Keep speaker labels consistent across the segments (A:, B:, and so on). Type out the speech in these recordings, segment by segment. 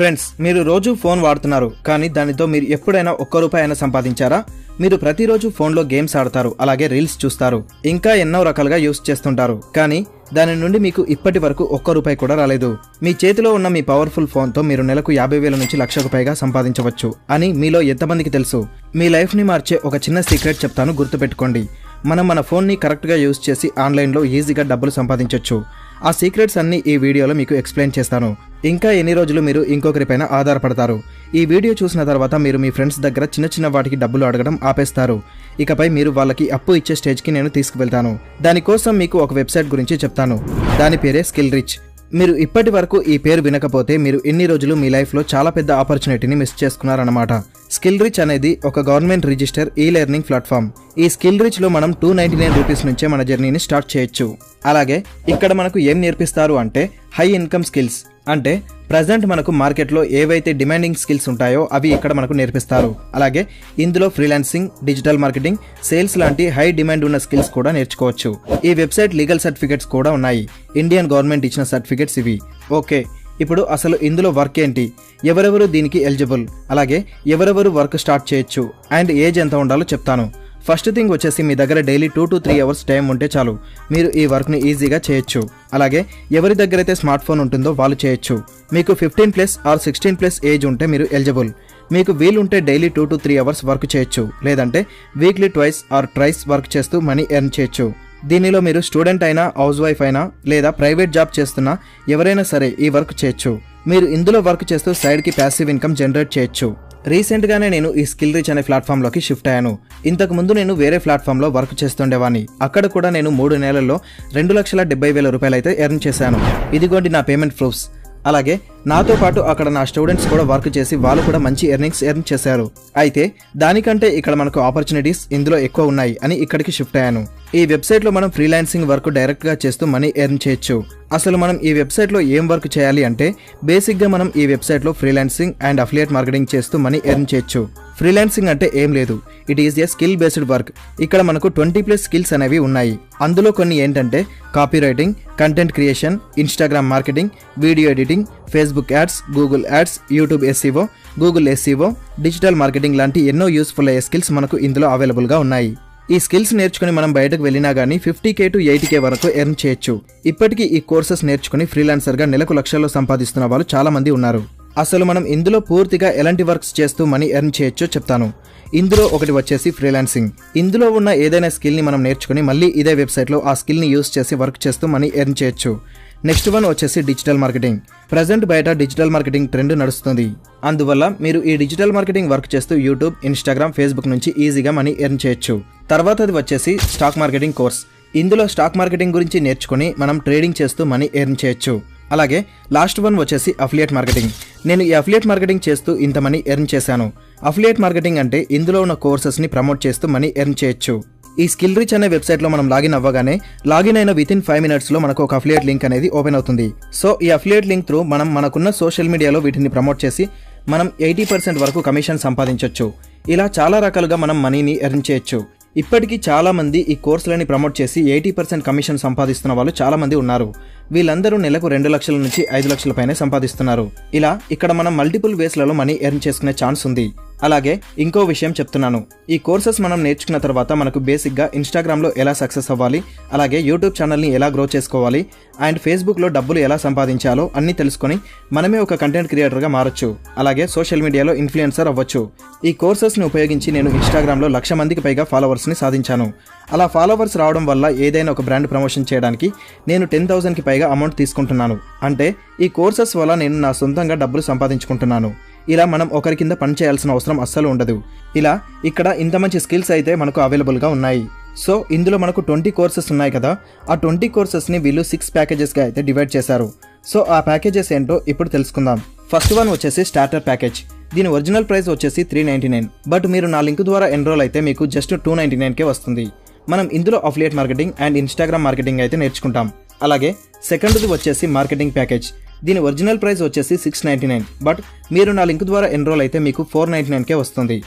A: Friends మీరు రోజు phone వాడుతున్నారు కానీ దానితో మీరు ఎప్పుడైనా ఒక్క రూపాయి అయినా సంపాదించారా? మీరు ప్రతిరోజు ఫోన్లో గేమ్స్ ఆడతారు అలాగే రీల్స్ చూస్తారు ఇంకా ఎన్నో రకాలుగా యూస్ చేస్తుంటారు కానీ దాని నుండి మీకు ఇప్పటి వరకు ఒక్క రూపాయి కూడా రాలేదు. మీ చేతిలో ఉన్న మీ పవర్ఫుల్ ఫోన్తో మీరు నెలకు యాభై వేల నుంచి లక్షకు పైగా సంపాదించవచ్చు అని మీలో ఎంతమందికి తెలుసు? మీ లైఫ్ని మార్చే ఒక చిన్న సీక్రెట్ చెప్తాను గుర్తుపెట్టుకోండి. మనం మన ఫోన్ని కరెక్ట్గా యూజ్ చేసి ఆన్లైన్లో ఈజీగా డబ్బులు సంపాదించవచ్చు ఆ సీక్రెట్స్ అన్ని ఈ వీడియోలో మీకు ఎక్స్ప్లెయిన్ చేస్తాను. ఇంకా ఎన్ని రోజులు మీరు ఇంకొకరిపైన ఆధారపడతారు? ఈ వీడియో చూసిన తర్వాత మీరు మీ ఫ్రెండ్స్ దగ్గర చిన్న చిన్న వాటికి డబ్బులు అడగడం ఆపేస్తారు. ఇకపై మీరు వాళ్ళకి అప్పు ఇచ్చే స్టేజ్కి నేను తీసుకువెళ్తాను. దానికోసం మీకు ఒక వెబ్సైట్ గురించి చెప్తాను. దాని పేరే స్కిల్ రిచ్. మీరు ఇప్పటి వరకు ఈ పేరు వినకపోతే మీరు ఎన్ని రోజులు మీ లైఫ్లో చాలా పెద్ద ఆపర్చునిటీని మిస్ చేసుకున్నారన్నమాట. స్కిల్ రిచ్ అనేది ఒక government register e learning platform ఈ స్కిల్ రిచ్లో మనం టూ నైంటీ నైన్ రూపీస్ నుంచే మన జర్నీని స్టార్ట్ చేయొచ్చు. అలాగే ఇక్కడ మనకు ఏం నేర్పిస్తారు అంటే హై ఇన్కమ్ స్కిల్స్ అంటే ప్రజెంట్ మనకు మార్కెట్లో ఏవైతే డిమాండింగ్ స్కిల్స్ ఉంటాయో అవి ఇక్కడ మనకు నేర్పిస్తారు. అలాగే ఇందులో ఫ్రీలాన్సింగ్ డిజిటల్ మార్కెటింగ్ సేల్స్ లాంటి హై డిమాండ్ ఉన్న స్కిల్స్ కూడా నేర్చుకోవచ్చు. ఈ వెబ్సైట్ లీగల్ సర్టిఫికేట్స్ కూడా ఉన్నాయి. ఇండియన్ గవర్నమెంట్ ఇచ్చిన సర్టిఫికేట్స్ ఇవి. ఓకే ఇప్పుడు అసలు ఇందులో వర్క్ ఏంటి? ఎవరెవరు దీనికి ఎలిజిబుల్ అలాగే ఎవరెవరు వర్క్ స్టార్ట్ చేయొచ్చు? అండ్ ఏజ్ ఎంత ఉండాలో చెప్తాను. ఫస్ట్ థింగ్ వచ్చేసి మీ దగ్గర daily two to three hours time ఉంటే చాలు. మీరు ఈ వర్క్ని ఈజీగా చేయొచ్చు. అలాగే ఎవరి దగ్గర అయితే స్మార్ట్ ఫోన్ ఉంటుందో వాళ్ళు చేయొచ్చు. మీకు fifteen plus or sixteen plus age ఉంటే మీరు ఎలిజిబుల్. మీకు వీలుంటే daily two to three hours work చేయొచ్చు. లేదంటే weekly twice or thrice work చేస్తూ మనీ ఎర్న్ చేయొచ్చు. దీనిలో మీరు స్టూడెంట్ అయినా హౌస్ వైఫ్ అయినా లేదా ప్రైవేట్ జాబ్ చేస్తున్నా ఎవరైనా సరే ఈ వర్క్ చేయొచ్చు. మీరు ఇందులో వర్క్ చేస్తూ సైడ్కి ప్యాసివ్ ఇన్కమ్ జనరేట్ చేయొచ్చు. రీసెంట్గానే నేను ఈ స్కిల్ రీచ్ అనే ప్లాట్ఫామ్లోకి షిఫ్ట్ అయ్యాను. ఇంతకు ముందు నేను వేరే ప్లాట్ఫామ్లో వర్క్ చేస్తుండేవాన్ని. అక్కడ కూడా నేను మూడు నెలల్లో రెండు లక్షల డెబ్బై వేల రూపాయలు అయితే ఎర్న్ చేశాను. ఇదిగోండి నా పేమెంట్ ప్రూఫ్స్. అలాగే నాతో పాటు అక్కడ నా స్టూడెంట్స్ కూడా వర్క్ చేసి వాళ్ళు కూడా మంచి ఎర్నింగ్స్ ఎర్న్ చేశారు. అయితే దానికంటే ఇక్కడ మనకు ఆపర్చునిటీస్ ఇందులో ఎక్కువ ఉన్నాయి అని ఇక్కడికి షిఫ్ట్ అయ్యాను. ఈ వెబ్సైట్లో మనం ఫ్రీలాన్సింగ్ వర్క్ డైరెక్ట్గా చేస్తూ మనీ ఎర్న్ చేయొచ్చు. అసలు మనం ఈ వెబ్సైట్లో ఏం వర్క్ చేయాలి అంటే బేసిక్గా మనం ఈ వెబ్సైట్లో ఫ్రీలాన్సింగ్ అండ్ అఫిలియేట్ మార్కెటింగ్ చేస్తూ మనీ ఎర్న్ చేయొచ్చు. ఫ్రీలాన్సింగ్ అంటే ఏం లేదు. It is a skill based work ఇక్కడ మనకు ట్వంటీ ప్లస్ స్కిల్స్ అనేవి ఉన్నాయి. అందులో కొన్ని ఏంటంటే copy writing content creation Instagram marketing video editing Facebook ads Google ads YouTube SEO Google SEO digital marketing లాంటి ఎన్నో యూస్ఫుల్ అయ్యే స్కిల్స్ మనకు ఇందులో అవైలబుల్గా ఉన్నాయి. ఈ స్కిల్స్ నేర్చుకుని మనం బయటకు వెళ్ళినా కానీ fifty K to eighty K వరకు ఎర్న్ చేయొచ్చు. ఇప్పటికీ ఈ కోర్సెస్ నేర్చుకుని ఫ్రీలాన్సర్గా నెలకు లక్షల్లో సంపాదిస్తున్న వాళ్ళు చాలామంది ఉన్నారు. అసలు మనం ఇందులో పూర్తిగా ఎలాంటి వర్క్స్ చేస్తూ మనీ ఎర్న్ చేయొచ్చో చెప్తాను. ఇందులో ఒకటి వచ్చేసి ఫ్రీలాన్సింగ్. ఇందులో ఉన్న ఏదైనా స్కిల్ని మనం నేర్చుకుని మళ్ళీ ఇదే వెబ్సైట్లో ఆ స్కిల్ని యూస్ చేసి వర్క్ చేస్తూ మనీ ఎర్న్ చేయొచ్చు. నెక్స్ట్ వన్ వచ్చేసి డిజిటల్ మార్కెటింగ్. ప్రజెంట్ బయట డిజిటల్ మార్కెటింగ్ ట్రెండ్ నడుస్తుంది. అందువల్ల మీరు ఈ డిజిటల్ మార్కెటింగ్ వర్క్ చేస్తూ యూట్యూబ్ ఇన్స్టాగ్రామ్ ఫేస్బుక్ నుంచి ఈజీగా మనీ ఎర్న్ చేయొచ్చు. తర్వాతది వచ్చేసి స్టాక్ మార్కెటింగ్ కోర్స్. ఇందులో స్టాక్ మార్కెటింగ్ గురించి నేర్చుకుని మనం ట్రేడింగ్ చేస్తూ మనీ ఎర్న్ చేయొచ్చు. అలాగే లాస్ట్ వన్ వచ్చేసి అఫిలియేట్ మార్కెటింగ్ నేను ఈ అఫిలియేట్ మార్కెటింగ్ చేస్తూ ఇంత మనీ ఎర్న్ చేశాను. అఫిలియేట్ మార్కెటింగ్ అంటే ఇందులో ఉన్న కోర్సెస్ని ప్రమోట్ చేస్తూ మనీ ఎర్న్ చేయొచ్చు. ఈ స్కిల్ రీచ్ అనే వెబ్సైట్లో మనం లాగిన్ అవ్వగానే లాగిన్ అయిన విత్ ఇన్ ఫైవ్ మినిట్స్లో మనకు ఒక అఫిలియేట్ లింక్ అనేది ఓపెన్ అవుతుంది. సో ఈ అఫిలియేట్ లింక్ త్రూ మనం మనకున్న సోషల్ మీడియాలో వీటిని ప్రమోట్ చేసి మనం ఎయిటీ పర్సెంట్ వరకు కమిషన్ సంపాదించవచ్చు ఇలా చాలా రకాలుగా మనం మనీని ఎర్న్ చేయొచ్చు. ఇప్పటికీ చాలా మంది ఈ కోర్సులని ప్రమోట్ చేసి ఎయిటీ పర్సెంట్ కమిషన్ సంపాదిస్తున్న వాళ్ళు చాలామంది ఉన్నారు. వీళ్ళందరూ నెలకు రెండు లక్షల నుంచి ఐదు లక్షల పైనే సంపాదిస్తున్నారు. ఇలా ఇక్కడ మనం మల్టిపుల్ వేస్లలో మనీ ఎర్న్ చేసుకునే ఛాన్స్ ఉంది. అలాగే ఇంకో విషయం చెప్తున్నాను. ఈ కోర్సెస్ మనం నేర్చుకున్న తర్వాత మనకు బేసిక్గా ఇన్స్టాగ్రామ్లో ఎలా సక్సెస్ అవ్వాలి అలాగే యూట్యూబ్ ఛానల్ని ఎలా గ్రో చేసుకోవాలి అండ్ ఫేస్బుక్లో డబ్బులు ఎలా సంపాదించాలో అన్నీ తెలుసుకొని మనమే ఒక కంటెంట్ క్రియేటర్గా మారొచ్చు. అలాగే సోషల్ మీడియాలో ఇన్ఫ్లుయెన్సర్ అవ్వచ్చు. ఈ కోర్సెస్ని ఉపయోగించి నేను ఇన్స్టాగ్రామ్లో లక్ష మందికి పైగా ఫాలోవర్స్ని సాధించాను. అలా ఫాలోవర్స్ రావడం వల్ల ఏదైనా ఒక బ్రాండ్ ప్రమోషన్ చేయడానికి నేను టెన్ థౌసండ్కి పైగా అమౌంట్ తీసుకుంటున్నాను. అంటే ఈ కోర్సెస్ వల్ల నేను నా సొంతంగా డబ్బులు సంపాదించుకుంటున్నాను. ఇలా మనం ఒకరి కింద పని చేయాల్సిన అవసరం అస్సలు ఉండదు. ఇలా ఇక్కడ ఇంత మంచి స్కిల్స్ అయితే మనకు అవైలబుల్గా ఉన్నాయి. సో ఇందులో మనకు ట్వంటీ కోర్సెస్ ఉన్నాయి కదా ఆ ట్వంటీ కోర్సెస్ని వీళ్ళు సిక్స్ ప్యాకేజెస్గా అయితే డివైడ్ చేశారు. సో ఆ ప్యాకేజెస్ ఏంటో ఇప్పుడు తెలుసుకుందాం. ఫస్ట్ వన్ వచ్చేసి స్టార్టర్ ప్యాకేజ్. దీని ఒరిజినల్ ప్రైస్ వచ్చేసి త్రీ నైంటీ నైన్. బట్ మీరు నా లింక్ ద్వారా ఎన్రోల్ అయితే మీకు జస్ట్ టూ నైంటీ నైన్కే వస్తుంది. మనం ఇందులో affiliate marketing and Instagram marketing అయితే నేర్చుకుంటాం. అలాగే సెకండ్ది వచ్చేసి మార్కెటింగ్ ప్యాకేజ్. దీని ఒరిజినల్ ప్రైస్ వచ్చేసి సిక్స్ నైంటీ నైన్ బట్ మీరు నా లింక్ ద్వారా ఎన్రోల్ అయితే మీకు ఫోర్ నైంటీ నైన్కే వస్తుంది.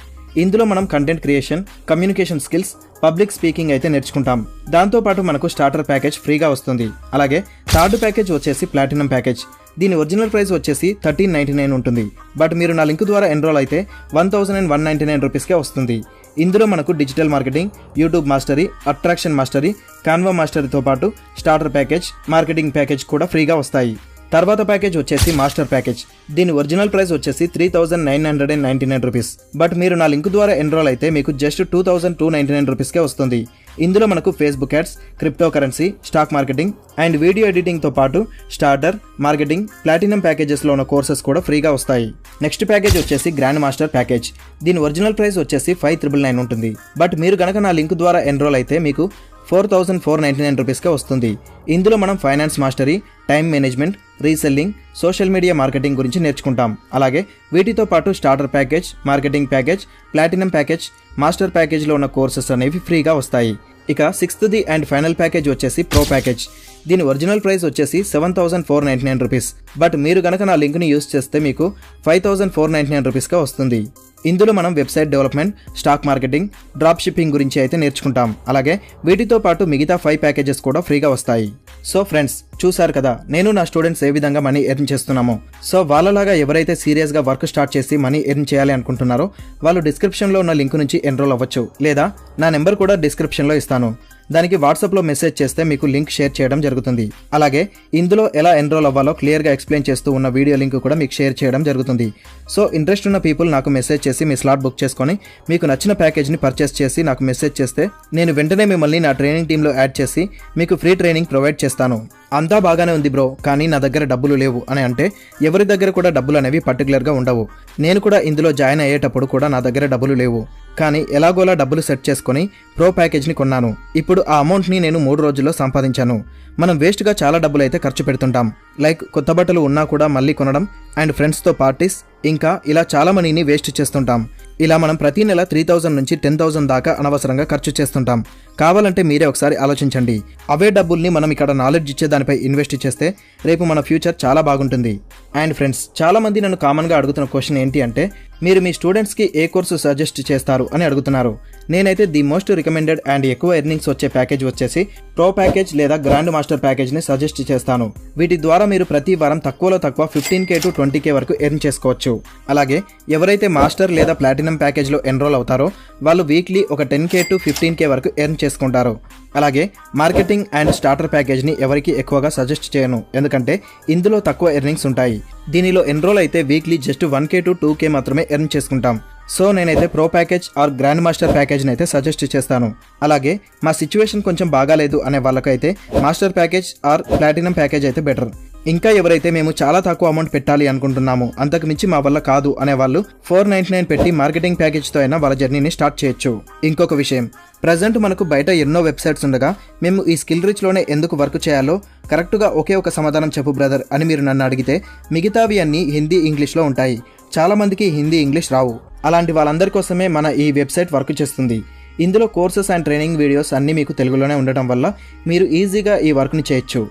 A: ఇందులో మనం content creation communication skills public speaking అయితే నేర్చుకుంటాం. దాంతోపాటు మనకు స్టార్టర్ ప్యాకేజ్ ఫ్రీగా వస్తుంది. అలాగే థర్డ్ ప్యాకేజ్ వచ్చేసి ప్లాటినం ప్యాకేజ్ దీని ఒరిజినల్ ప్రైస్ వచ్చేసి థర్టీన్ నైంటీ నైన్ ఉంటుంది. బట్ మీరు నా లింక్ ద్వారా ఎన్రోల్ అయితే one thousand and one ninety nine రూపీస్కే వస్తుంది. ఇందులో మనకు digital marketing YouTube mastery attraction mastery Canva మాస్టరీతో పాటు స్టార్టర్ ప్యాకేజ్ మార్కెటింగ్ ప్యాకేజ్ కూడా ఫ్రీగా వస్తాయి. తర్వాత ప్యాకేజ్ వచ్చేసి మాస్టర్ ప్యాకేజ్. దీని ఒరిజినల్ ప్రైస్ వచ్చేసి three thousand nine hundred and ninety nine rupees. But మీరు నా లింక్ ద్వారా ఎన్రోల్ అయితే మీకు just two thousand two ninety nine రూపీస్కే వస్తుంది. ఇందులో మనకు Facebook ads crypto currency stock marketing and video ఎడిటింగ్తో పాటు స్టార్టర్ మార్కెటింగ్ ప్లాటినం ప్యాకేజెస్లో ఉన్న కోర్సెస్ కూడా ఫ్రీగా వస్తాయి. నెక్స్ట్ ప్యాకేజ్ వచ్చేసి గ్రాండ్ మాస్టర్ ప్యాకేజ్. దీని ఒరిజినల్ ప్రైస్ వచ్చేసి ఫైవ్ త్రిబుల్ నైన్ ఉంటుంది. బట్ మీరు కనుక నా లింక్ ద్వారా ఎన్రోల్ అయితే మీకు four thousand four ninety nine రూపీస్కే వస్తుంది. ఇందులో మనం finance mastery time management reselling social media marketing గురించి నేర్చుకుంటాం. అలాగే వీటితో పాటు starter package marketing package platinum package master ప్యాకేజ్లో ఉన్న కోర్సెస్ అనేవి ఫ్రీగా వస్తాయి. ఇక సిక్స్త్ది అండ్ ఫైనల్ ప్యాకేజ్ వచ్చేసి ప్రో ప్యాకేజ్. దీని ఒరిజినల్ ప్రైస్ వచ్చేసి seven thousand four ninety nine rupees. But మీరు కనుక నా లింక్ని యూస్ చేస్తే మీకు five thousand four ninety nine రూపీస్గా వస్తుంది. ఇందులో మనం website development stock marketing drop shipping గురించి అయితే నేర్చుకుంటాం. అలాగే వీటితో పాటు మిగతా ఫైవ్ ప్యాకేజెస్ కూడా ఫ్రీగా వస్తాయి. సో ఫ్రెండ్స్ చూసారు కదా నేను నా స్టూడెంట్స్ ఏ విధంగా మనీ ఎర్న్ చేస్తున్నామో. సో వాళ్ళలాగా ఎవరైతే సీరియస్గా వర్క్ స్టార్ట్ చేసి మనీ ఎర్న్ చేయాలి అనుకుంటున్నారో వాళ్ళు డిస్క్రిప్షన్లో ఉన్న లింక్ నుంచి ఎన్రోల్ అవ్వచ్చు. లేదా నా నెంబర్ కూడా డిస్క్రిప్షన్లో ఇస్తాను. దానికి వాట్సాప్లో మెసేజ్ చేస్తే మీకు లింక్ షేర్ చేయడం జరుగుతుంది. అలాగే ఇందులో ఎలా ఎన్రోల్ అవ్వాలో క్లియర్గా ఎక్స్ప్లెయిన్ చేస్తూ ఉన్న వీడియో లింక్ కూడా మీకు షేర్ చేయడం జరుగుతుంది. సో ఇంట్రెస్ట్ ఉన్న పీపుల్ నాకు మెసేజ్ చేసి మీ స్లాట్ బుక్ చేసుకొని మీకు నచ్చిన ప్యాకేజ్ని పర్చేస్ చేసి నాకు మెసేజ్ చేస్తే నేను వెంటనే మిమ్మల్ని నా ట్రైనింగ్ టీంలో యాడ్ చేసి మీకు ఫ్రీ ట్రైనింగ్ ప్రొవైడ్ చేస్తాను. అంతా బాగానే ఉంది బ్రో కానీ నా దగ్గర డబ్బులు లేవు అని అంటే ఎవరి దగ్గర కూడా డబ్బులు అనేవి పర్టికులర్గా ఉండవు. నేను కూడా ఇందులో జాయిన్ అయ్యేటప్పుడు కూడా నా దగ్గర డబ్బులు లేవు. కానీ ఎలాగోలా డబ్బులు సెట్ చేసుకొని ప్రో ప్యాకేజ్ని కొన్నాను. ఇప్పుడు ఆ అమౌంట్ని నేను మూడు రోజుల్లో సంపాదించాను. మనం వేస్ట్గా చాలా డబ్బులు అయితే ఖర్చు పెడుతుంటాం. లైక్ కొత్త బట్టలు ఉన్నా కూడా మళ్ళీ కొనడం అండ్ ఫ్రెండ్స్తో పార్టీస్ ఇంకా ఇలా చాలా మనీని వేస్ట్ చేస్తుంటాం. ఇలా మనం ప్రతి నెల త్రీ థౌజండ్ నుంచి టెన్ థౌజండ్ దాకా అనవసరంగా ఖర్చు చేస్తుంటాం. కావాలంటే మీరే ఒకసారి ఆలోచించండి. అవే డబ్బుల్ని మనం ఇక్కడ నాలెడ్జ్ ఇచ్చే దానిపై ఇన్వెస్ట్ చేస్తే రేపు మన ఫ్యూచర్ చాలా బాగుంటుంది. అండ్ ఫ్రెండ్స్ చాలామంది నన్ను కామన్గా అడుగుతున్న క్వశ్చన్ ఏంటి అంటే మీరు మీ స్టూడెంట్స్కి ఏ కోర్సు సజెస్ట్ చేస్తారు అని అడుగుతున్నారు. నేనైతే ది మోస్ట్ రికమెండెడ్ అండ్ ఎక్కువ ఎర్నింగ్స్ వచ్చే ప్యాకేజ్ వచ్చేసి ప్రో ప్యాకేజ్ లేదా గ్రాండ్ మాస్టర్ ప్యాకేజ్ని సజెస్ట్ చేస్తాను. వీటి ద్వారా మీరు ప్రతి వారం తక్కువలో తక్కువ fifteen K to twenty K వరకు ఎర్న్ చేసుకోవచ్చు. అలాగే ఎవరైతే మాస్టర్ లేదా ప్లాటినం ప్యాకేజ్లో ఎన్రోల్ అవుతారో వాళ్ళు వీక్లీ ఒక ten K to fifteen K వరకు ఎర్న్ చేసుకుంటారు. అలాగే మార్కెటింగ్ అండ్ స్టార్టర్ ప్యాకేజ్ని ఎవరికి ఎక్కువగా సజెస్ట్ చేయను. ఎందుకంటే ఇందులో తక్కువ ఎర్నింగ్స్ ఉంటాయి. దీనిలో ఎన్రోల్ అయితే weekly just one K to two K మాత్రమే ఎర్న్ చేసుకుంటాం. సో నేనైతే pro package or grand master ప్యాకేజ్ని అయితే సజెస్ట్ చేస్తాను. అలాగే మా సిచ్యువేషన్ కొంచెం బాగాలేదు అనే వాళ్ళకైతే master package or platinum package అయితే బెటర్. ఇంకా ఎవరైతే మేము చాలా తక్కువ అమౌంట్ పెట్టాలి అనుకుంటున్నాము అంతకు మించి మా వల్ల కాదు అనే వాళ్ళు ఫోర్ నైన్టీ నైన్ పెట్టి మార్కెటింగ్ ప్యాకేజ్తో అయినా వాళ్ళ జర్నీని స్టార్ట్ చేయొచ్చు. ఇంకొక విషయం ప్రజెంట్ మనకు బయట ఎన్నో వెబ్సైట్స్ ఉండగా మేము ఈ స్కిల్ రిచ్లోనే ఎందుకు వర్క్ చేయాలో కరెక్ట్గా ఒకే ఒక సమాధానం చెప్పు బ్రదర్ అని మీరు నన్ను అడిగితే మిగతావి అన్నీ హిందీ ఇంగ్లీష్లో ఉంటాయి. చాలామందికి హిందీ ఇంగ్లీష్ రావు. అలాంటి వాళ్ళందరి కోసమే మన ఈ వెబ్సైట్ వర్క్ చేస్తుంది. ఇందులో కోర్సెస్ అండ్ ట్రైనింగ్ వీడియోస్ అన్నీ మీకు తెలుగులోనే ఉండటం వల్ల మీరు ఈజీగా ఈ వర్క్ని చేయొచ్చు.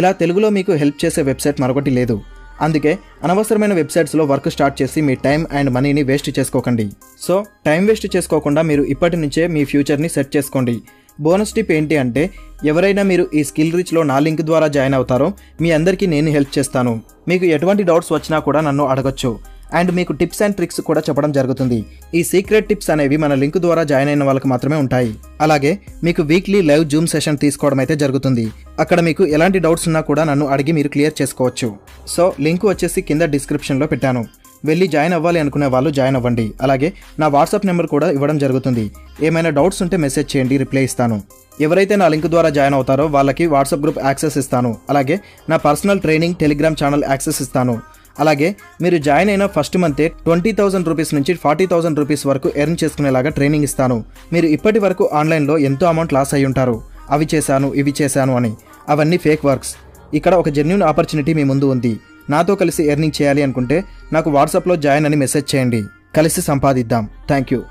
A: ఇలా తెలుగులో మీకు హెల్ప్ చేసే వెబ్సైట్ మరొకటి లేదు. అందుకే అనవసరమైన వెబ్సైట్స్లో వర్క్ స్టార్ట్ చేసి మీ టైం అండ్ మనీని వేస్ట్ చేసుకోకండి. సో టైం వేస్ట్ చేసుకోకుండా మీరు ఇప్పటి నుంచే మీ ఫ్యూచర్ని సెట్ చేసుకోండి. బోనస్ టిప్ ఏంటి అంటే ఎవరైనా మీరు ఈ స్కిల్ రిచ్లో నా లింక్ ద్వారా జాయిన్ అవుతారో మీ అందరికీ నేను హెల్ప్ చేస్తాను. మీకు ఎటువంటి డౌట్స్ వచ్చినా కూడా నన్ను అడగొచ్చు. అండ్ మీకు టిప్స్ అండ్ ట్రిక్స్ కూడా చెప్పడం జరుగుతుంది. ఈ సీక్రెట్ టిప్స్ అనేవి మన లింక్ ద్వారా జాయిన్ అయిన వాళ్ళకి మాత్రమే ఉంటాయి. అలాగే మీకు వీక్లీ లైవ్ జూమ్ సెషన్ తీసుకోవడం అయితే జరుగుతుంది. అక్కడ మీకు ఎలాంటి డౌట్స్ ఉన్నా కూడా నన్ను అడిగి మీరు క్లియర్ చేసుకోవచ్చు. సో లింక్ వచ్చేసి కింద డిస్క్రిప్షన్లో పెట్టాను. వెళ్ళి జాయిన్ అవ్వాలి అనుకునే వాళ్ళు జాయిన్ అవ్వండి. అలాగే నా వాట్సాప్ నెంబర్ కూడా ఇవ్వడం జరుగుతుంది. ఏమైనా డౌట్స్ ఉంటే మెసేజ్ చేయండి రిప్లై ఇస్తాను. ఎవరైతే నా లింక్ ద్వారా జాయిన్ అవుతారో వాళ్ళకి వాట్సాప్ గ్రూప్ యాక్సెస్ ఇస్తాను. అలాగే నా personal training Telegram channel access ఇస్తాను. అలాగే మీరు జాయిన్ అయిన ఫస్ట్ మంతే ట్వంటీ థౌసండ్ రూపీస్ నుంచి ఫార్టీ థౌసండ్ రూపీస్ వరకు ఎర్న్ చేసుకునేలాగా ట్రైనింగ్ ఇస్తాను. మీరు ఇప్పటి వరకు ఆన్లైన్లో ఎంతో అమౌంట్ లాస్ అయి ఉంటారు. అవి చేశాను ఇవి చేశాను అని. అవన్నీ ఫేక్ వర్క్స్. ఇక్కడ ఒక జెన్యున్ ఆపర్చునిటీ మీ ముందు ఉంది. నాతో కలిసి ఎర్నింగ్ చేయాలి అనుకుంటే నాకు వాట్సాప్లో జాయిన్ అని మెసేజ్ చేయండి. కలిసి సంపాదిద్దాం. Thank you.